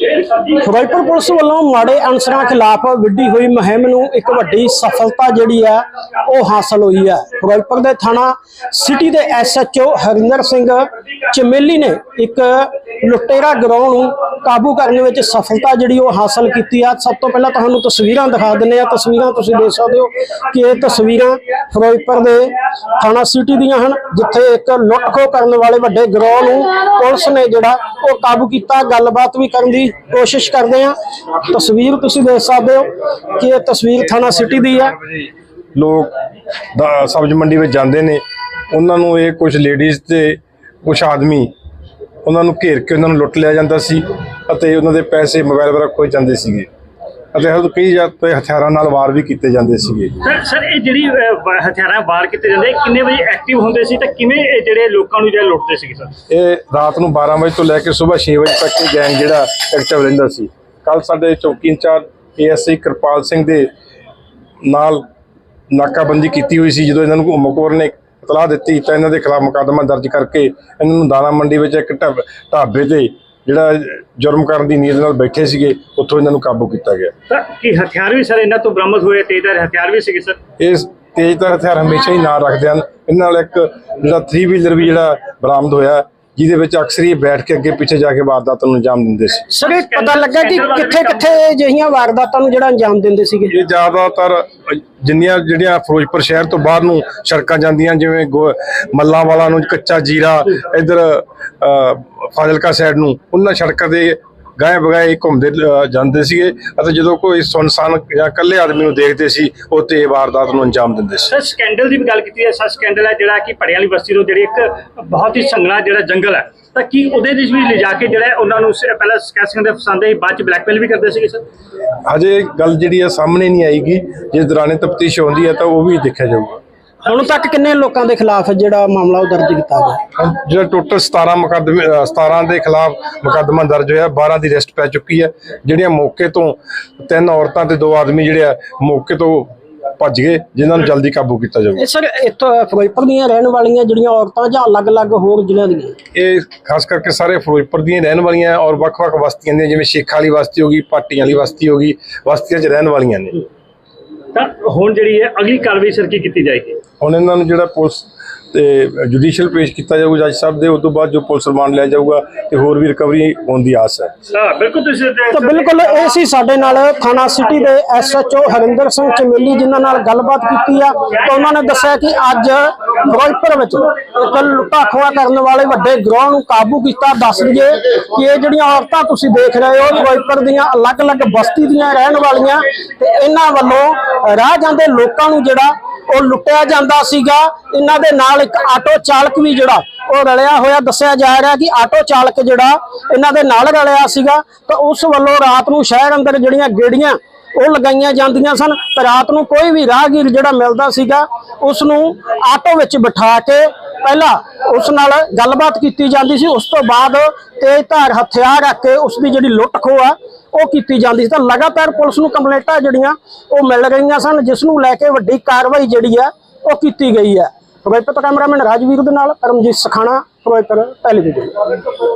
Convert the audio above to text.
Yeah. Firozpur police ਵੱਲੋਂ ਮਾੜੇ ਅਨਸਰਾਂ ਖਿਲਾਫ ਵਿੱਢੀ ਹੋਈ ਮੁਹਿੰਮ ਨੂੰ ਇੱਕ ਵੱਡੀ ਸਫਲਤਾ ਜਿਹੜੀ ਹੈ, ਉਹ ਹਾਸਲ ਹੋਈ ਹੈ। ਫਿਰੋਜ਼ਪੁਰ ਦੇ ਥਾਣਾ ਸਿਟੀ ਦੇ ਐਸਐਚਓ ਹਰਿੰਦਰ ਸਿੰਘ ਚਮੇਲੀ ਨੇ ਇੱਕ ਲੁਟੇਰਾ ਗਰੋਹ ਨੂੰ ਕਾਬੂ ਕਰਨ ਵਿੱਚ ਸਫਲਤਾ ਜਿਹੜੀ ਉਹ ਹਾਸਲ ਕੀਤੀ ਆ ਸਭ ਤੋਂ ਪਹਿਲਾਂ ਤੁਹਾਨੂੰ ਤਸਵੀਰਾਂ ਦਿਖਾ ਦਿੰਨੇ ਆ ਤਸਵੀਰਾਂ ਤੁਸੀਂ ਦੇਖ ਸਕਦੇ ਹੋ ਕਿ ਇਹ ਤਸਵੀਰਾਂ ਫਿਰੋਜ਼ਪੁਰ ਦੇ ਥਾਣਾ ਸਿਟੀ ਦੀਆਂ ਹਨ, ਜਿੱਥੇ ਇੱਕ ਲੁੱਟ ਖੋਹ ਕਰਨ ਵਾਲੇ ਵੱਡੇ ਗਰੋਹ ਨੂੰ ਪੁਲਿਸ ਨੇ ਜਿਹੜਾ ਉਹ ਕਾਬੂ ਕੀਤਾ। ਗੱਲਬਾਤ ਵੀ ਕਰਨ ਦੀ ਕੋਸ਼ਿਸ਼ ਕਰਦੇ ਆ ਤਸਵੀਰ ਤੁਸੀਂ ਦੇਖ ਸਕਦੇ ਹੋ ਕਿ ਇਹ ਤਸਵੀਰ ਥਾਣਾ ਸਿਟੀ ਦੀ ਹੈ। ਲੋਕ ਦਾ- ਸਬਜ਼ ਮੰਡੀ ਵਿੱਚ ਜਾਂਦੇ ਨੇ। ਉਹਨਾਂ ਨੂੰ ਇਹ ਕੁਝ ਲੇਡੀਜ਼ ਤੇ ਕੁਝ ਆਦਮੀ ਉਹਨਾਂ ਨੂੰ ਘੇਰ ਕੇ ਉਹਨਾਂ ਨੂੰ ਲੁੱਟ ਲਿਆ ਜਾਂਦਾ ਸੀ ਅਤੇ ਉਹਨਾਂ ਦੇ ਪੈਸੇ ਮੋਬਾਈਲ ਵਗੈਰਾ ਖੋਏ ਜਾਂਦੇ ਸੀਗੇ। ਅਤੇ ਹਰ ਕਈ ਜਗ੍ਹਾ ਤੇ ਹਥਿਆਰਾਂ ਨਾਲ ਵਾਰ ਵੀ ਕੀਤੇ ਜਾਂਦੇ ਸੀਗੇ ਸਰ ਸਰ ਇਹ ਜਿਹੜੀ ਅਹ, ਹਥਿਆਰਾਂ ਵਾਰ ਕੀਤੇ ਜਾਂਦੇ ਇਹ ਕਿੰਨੇ ਵਜੇ ਐਕਟਿਵ ਹੁੰਦੇ ਸੀ ਤੇ ਕਿਵੇਂ ਇਹ ਜਿਹੜੇ ਲੋਕਾਂ ਨੂੰ ਜਿਹੜਾ ਲੁੱਟਦੇ ਸੀਗੇ ਸਰ? ਇਹ ਰਾਤ ਨੂੰ 12 ਵਜੇ ਤੋਂ ਲੈ ਕੇ ਸਵੇਰ 6 ਵਜੇ ਤੱਕ ਇਹ ਗੈਂਗ ਜਿਹੜਾ ਐਕਟਿਵ ਰਹਿੰਦਾ ਸੀ। ਕੱਲ ਸਾਡੇ ਚੌਕੀ ਇੰਚਾਰਜ ਏਐਸਆਈ ਕਿਰਪਾਲ ਸਿੰਘ ਦੇ ਨਾਲ ਨਾਕਾਬੰਦੀ ਕੀਤੀ ਹੋਈ ਸੀ ਜਦੋਂ ਇਹਨਾਂ ਨੂੰ ਮਕੌਰ ਨੇ ਇਤਲਾਹ ਦਿੱਤੀ ਤਾਂ ਇਹਨਾਂ ਦੇ ਖਿਲਾਫ ਮੁਕੱਦਮਾ ਦਰਜ ਕਰਕੇ ਇਹਨਾਂ ਨੂੰ ਦਾਣਾ ਮੰਡੀ ਵਿੱਚ ਇੱਕ ਢਾਬ- ਢਾਬੇ ਤੇ ਜਿਹੜਾ ਜੁਰਮ ਕਰਨ ਦੀ ਨੀਅਤ ਨਾਲ ਬੈਠੇ ਸੀਗੇ ਉੱਥੋਂ ਇਹਨਾਂ ਨੂੰ ਕਾਬੂ ਕੀਤਾ ਗਿਆ। ਤਾਂ ਕੀ ਹਥਿਆਰ ਵੀ ਸਰ ਇਹਨਾਂ ਤੋਂ ਬਰਾਮਦ ਹੋਏ ਤੇਜ਼ਦਾਰ ਹਥਿਆਰ ਵੀ ਸੀਗੇ ਸਰ? ਇਸ ਤੇਜ਼ਧਾਰ ਹਥਿਆਰ ਹਮੇਸ਼ਾ ਹੀ ਨਾਲ ਰੱਖਦੇ ਹਨ। ਇਹਨਾਂ ਨਾਲ ਇੱਕ ਜਿਹੜਾ 3 ਵੀਲਰ ਵੀ ਜਿਹੜਾ ਬਰਾਮਦ ਹੋਇਆ ਜਿਹਦੇ ਵਿੱਚ ਅਕਸਰ ਹੀ ਬੈਠ ਕੇ ਅੱਗੇ ਪਿੱਛੇ ਜਾ ਕੇ ਵਾਰਦਾਤਾਂ ਨੂੰ ਅੰਜਾਮ ਦਿੰਦੇ ਸੀ। ਸਰ ਇਹ ਪਤਾ ਲੱਗਾ ਕਿ ਕਿੱਥੇ ਕਿੱਥੇ ਅਜਿਹੀਆਂ ਵਾਰਦਾਤਾਂ ਨੂੰ ਜਿਹੜਾ ਅੰਜਾਮ ਦਿੰਦੇ ਸੀਗੇ? ਇਹ ਜ਼ਿਆਦਾਤਰ ਜਿੰਨੀਆਂ ਜਿਹੜੀਆਂ ਫਿਰੋਜ਼ਪੁਰ ਸ਼ਹਿਰ ਤੋਂ ਬਾਹਰ ਨੂੰ ਸੜਕਾਂ ਜਾਂਦੀਆਂ ਜਿਵੇਂ ਮੱਲਾਂ ਵਾਲਾ ਨੂੰ ਕੱਚਾ ਜੀਰਾ ਇਧਰ ਫਾਜ਼ਿਲਕਾ ਸਾਈਡ ਨੂੰ ਉਹਨਾਂ ਸੜਕਾਂ ਦੇ ਗਾਏ ਬਗਾਏ ਘੁੰਮਦੇ ਜਾਂਦੇ ਸੀਗੇ ਅਤੇ ਜਦੋਂ ਕੋਈ ਸੁਨਸਾਨ ਜਾਂ ਇਕੱਲੇ ਆਦਮੀ ਨੂੰ ਦੇਖਦੇ ਸੀ ਉਹ ਤੇ ਵਾਰਦਾਤ ਨੂੰ ਅੰਜਾਮ ਦਿੰਦੇ ਸੀ। ਸਰ ਸਕੈਂਡਲ ਦੀ ਵੀ ਗੱਲ ਕੀਤੀ ਹੈ। ਸਰ ਸਕੈਂਡਲ ਹੈ ਜਿਹੜਾ ਕਿ ਪੜਿਆਲੀ ਬਸਤੀ ਤੋਂ ਜਿਹੜੀ ਇੱਕ ਬਹੁਤ ਹੀ ਸੰਘਣਾ ਜਿਹੜਾ ਜੰਗਲ ਹੈ। ਤਾਂ ਕੀ ਉਹਦੇ ਵਿੱਚ ਵੀ ਲਿਜਾ ਕੇ ਜਿਹੜਾ ਉਹਨਾਂ ਨੂੰ ਪਹਿਲਾਂ ਸਕੈਸਿੰਗ ਦੇ ਫਸਾਉਂਦੇ ਬਾਅਦ ਚ ਬਲੈਕਮੇਲ ਵੀ ਕਰਦੇ ਸੀਗੇ ਸਰ? ਹਜੇ ਗੱਲ ਜਿਹੜੀ ਹੈ ਸਾਹਮਣੇ ਨਹੀਂ ਆਏਗੀ। ਜਿਸ ਦੌਰਾਨੇ ਤਫਤੀਸ਼ ਹੁੰਦੀ ਹੈ ਤਾਂ ਉਹ ਵੀ ਦੇਖਿਆ ਜਾਊਗਾ। ਹੁਣ ਤੱਕ ਕਿੰਨੇ ਲੋਕਾਂ ਦੇ ਖਿਲਾਫ ਜਿਹੜਾ ਮਾਮਲਾ ਉਹ ਦਰਜ ਕੀਤਾ ਗਿਆ? ਜਿਹੜਾ ਟੋਟਲ 17 ਮੁਕੱਦਮੇ ਅ, 17 ਦੇ ਖਿਲਾਫ ਮੁਕੱਦਮਾ ਦਰਜ ਹੋਇਆ 12 ਦੀ ਅਰੈਸਟ ਪੈ ਚੁੱਕੀ ਹੈ। ਜਿਹੜੀਆਂ ਮੌਕੇ ਤੋਂ ਤਿੰਨ ਔਰਤਾਂ ਤੇ ਦੋ ਆਦਮੀ ਜਿਹੜੇ ਆ ਮੌਕੇ ਤੋਂ ਭੱਜ ਗਏ ਜਿਨ੍ਹਾਂ ਨੂੰ ਜਲਦੀ ਕਾਬੂ ਕੀਤਾ ਜਾਊਗਾ। ਸਰ ਇੱਥੋਂ ਫਿਰੋਜ਼ਪੁਰ ਦੀਆਂ ਰਹਿਣ ਵਾਲੀਆਂ ਜਿਹੜੀਆਂ ਔਰਤਾਂ ਜਾਂ ਅਲੱਗ-ਅਲੱਗ ਹੋਰ ਜ਼ਿਲ੍ਹਿਆਂ ਦੀਆਂ? ਇਹ ਖਾਸ ਕਰਕੇ ਸਾਰੇ ਫਿਰੋਜ਼ਪੁਰ ਦੀਆਂ ਰਹਿਣ ਵਾਲੀਆਂ ਔਰ ਵੱਖ-ਵੱਖ ਬਸਤੀਆਂ ਦੀਆਂ ਜਿਵੇਂ ਸ਼ੇਖਾਂ ਵਾਲੀ ਬਸਤੀ ਹੋ ਗਈ ਪਾਟੀਆਂ ਵਾਲੀ ਬਸਤੀ ਹੋ ਗਈ ਬਸਤੀਆਂ 'ਚ ਰਹਿਣ ਵਾਲੀਆਂ ਨੇ। ਤਾਂ ਹੁਣ ਜਿਹੜੀ ਹੈ ਅਗਲੀ ਕਾਰਵਾਈ ਸਰ ਕੀ ਕੀਤੀ ਜਾਏਗੀ? ਹੁਣ ਇਹਨਾਂ ਨੂੰ ਜਿਹੜਾ ਪੁਲਿਸ ਤੇ ਜੁਡੀਸ਼ੀਅਲ ਪੇਸ਼ ਕੀਤਾ ਜਾਊਗਾ ਜੱਜ ਸਾਹਿਬ ਦੇ ਉਸ ਤੋਂ ਬਾਅਦ ਜੋ ਪੁਲਿਸ ਰਿਮਾਂਡ ਲਿਆ ਜਾਊਗਾ ਤੇ ਹੋਰ ਵੀ ਰਿਕਵਰੀ ਹੋਣ ਦੀ ਆਸ ਹੈ। ਹਾਂ ਬਿਲਕੁਲ ਤੁਸੀਂ ਤਾਂ ਬਿਲਕੁਲ ਇਹ ਸੀ ਸਾਡੇ ਨਾਲ ਥਾਣਾ ਸਿਟੀ ਦੇ ਐਸਐਚਓ ਹਰਿੰਦਰ ਸਿੰਘ ਚਮੇਲੀ ਜਿਨ੍ਹਾਂ ਨਾਲ ਗੱਲਬਾਤ ਕੀਤੀ ਆ ਤਾਂ ਉਹਨਾਂ ਨੇ ਦੱਸਿਆ ਕਿ ਅੱਜ ਫਿਰੋਜ਼ਪੁਰ ਵਿੱਚ ਇੱਕ ਲੁੱਟਾ ਖੋਆ ਕਰਨ ਵਾਲੇ ਵੱਡੇ ਗਰੋਹ ਨੂੰ ਕਾਬੂ ਕੀਤਾ ਦੱਸ ਦਈਏ ਕਿ ਇਹ ਜਿਹੜੀਆਂ ਔਰਤਾਂ ਤੁਸੀਂ ਦੇਖ ਰਹੇ ਹੋ ਫਿਰੋਜ਼ਪੁਰ ਦੀਆਂ ਅਲੱਗ-ਅਲੱਗ ਬਸਤੀ ਦੀਆਂ ਰਹਿਣ ਵਾਲੀਆਂ ਤੇ ਇਹਨਾਂ ਵੱਲੋਂ ਰਾਹ ਜਾਂਦੇ ਲੋਕਾਂ ਨੂੰ ਜਿਹੜਾ ਉਹ ਲੁੱਟਿਆ ਜਾਂਦਾ ਸੀਗਾ। ਇਹਨਾਂ ਦੇ ਨਾਲ ਇੱਕ ਆਟੋ ਚਾਲਕ ਵੀ ਜਿਹੜਾ, ਉਹ ਰਲਿਆ ਹੋਇਆ ਦੱਸਿਆ ਜਾ ਰਿਹਾ ਕਿ ਆਟੋ ਚਾਲਕ ਜਿਹੜਾ, ਇਹਨਾਂ ਦੇ ਨਾਲ ਰਲਿਆ ਸੀਗਾ। ਤਾਂ ਉਸ ਵੱਲੋਂ ਰਾਤ ਨੂੰ ਸ਼ਹਿਰ ਅੰਦਰ ਜਿਹੜੀਆਂ ਗੇੜੀਆਂ, ਉਹ ਲਗਾਈਆਂ ਜਾਂਦੀਆਂ ਸਨ। ਤੇ ਰਾਤ ਨੂੰ ਕੋਈ ਵੀ ਰਾਹਗੀਰ ਜਿਹੜਾ ਮਿਲਦਾ ਸੀਗਾ ਉਸ ਨੂੰ ਆਟੋ ਵਿੱਚ ਬਿਠਾ ਕੇ ਪਹਿਲਾਂ ਉਸ ਨਾਲ ਗੱਲਬਾਤ ਕੀਤੀ ਜਾਂਦੀ ਸੀ, ਉਸ ਤੋਂ ਬਾਅਦ ਤੇਜ਼ ਧਾਰ ਹਥਿਆਰ ਰੱਖ ਕੇ ਉਸ ਦੀ ਜਿਹੜੀ ਲੁੱਟ ਖੋਹ ਆ, ਉਹ ਕੀਤੀ ਜਾਂਦੀ ਸੀ। ਤਾਂ ਲਗਾਤਾਰ ਪੁਲਿਸ ਨੂੰ ਕੰਪਲੇਂਟਾਂ ਜਿਹੜੀਆਂ, ਉਹ ਮਿਲ ਰਹੀਆਂ ਸਨ, ਜਿਸ ਨੂੰ ਲੈ ਕੇ ਵੱਡੀ ਕਾਰਵਾਈ ਜਿਹੜੀ ਆ, ਉਹ ਕੀਤੀ ਗਈ ਹੈ ਫਿਰੋਜ਼ਪੁਰ ਤੋਂ ਕੈਮਰਾਮੈਨ ਰਾਜਵੀਰ ਦੇ ਨਾਲ, ਪਰਮਜੀਤ ਸਖਾਣਾ, ਫਿਰੋਜ਼ਪੁਰ ਟੈਲੀਵਿਜ਼ਨ।